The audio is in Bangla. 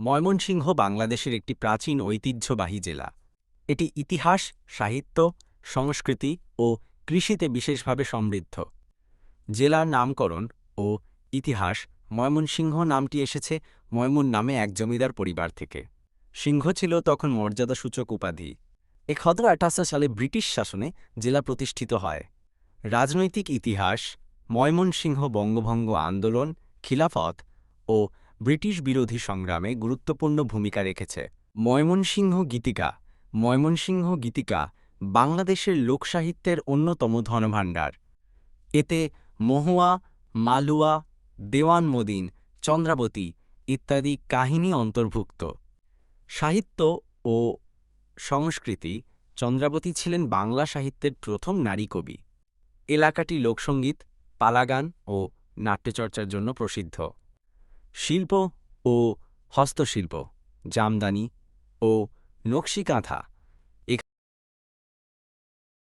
ময়মনসিংহ বাংলাদেশের একটি প্রাচীন ঐতিহ্যবাহী জেলা। এটি ইতিহাস, সাহিত্য, সংস্কৃতি ও কৃষিতে বিশেষভাবে সমৃদ্ধ। জেলার নামকরণ ও ইতিহাস ময়মনসিংহ নামটি এসেছে ময়মন নামে এক জমিদার পরিবার থেকে। সিংহ ছিল তখন মর্যাদাসূচক উপাধি। এক হাজার আঠাশো সালে ব্রিটিশ শাসনে জেলা প্রতিষ্ঠিত হয়। রাজনৈতিক ইতিহাস, ময়মনসিংহ বঙ্গভঙ্গ আন্দোলন, খিলাফত ও ব্রিটিশ বিরোধী সংগ্রামে গুরুত্বপূর্ণ ভূমিকা রেখেছে। ময়মনসিংহ গীতিকা ময়মনসিংহ গীতিকা বাংলাদেশের লোকসাহিত্যের অন্যতম ধনভাণ্ডার। এতে মহুয়া, মালুয়া, দেওয়ান মদিন, চন্দ্রাবতী ইত্যাদি কাহিনী অন্তর্ভুক্ত। সাহিত্য ও সংস্কৃতি, চন্দ্রাবতী ছিলেন বাংলা সাহিত্যের প্রথম নারী কবি। এলাকাটি লোকসঙ্গীত পালাগান ও নাট্যচর্চার জন্য প্রসিদ্ধ। শিল্প ও হস্তশিল্প জামদানি ও নকশি কাঁথা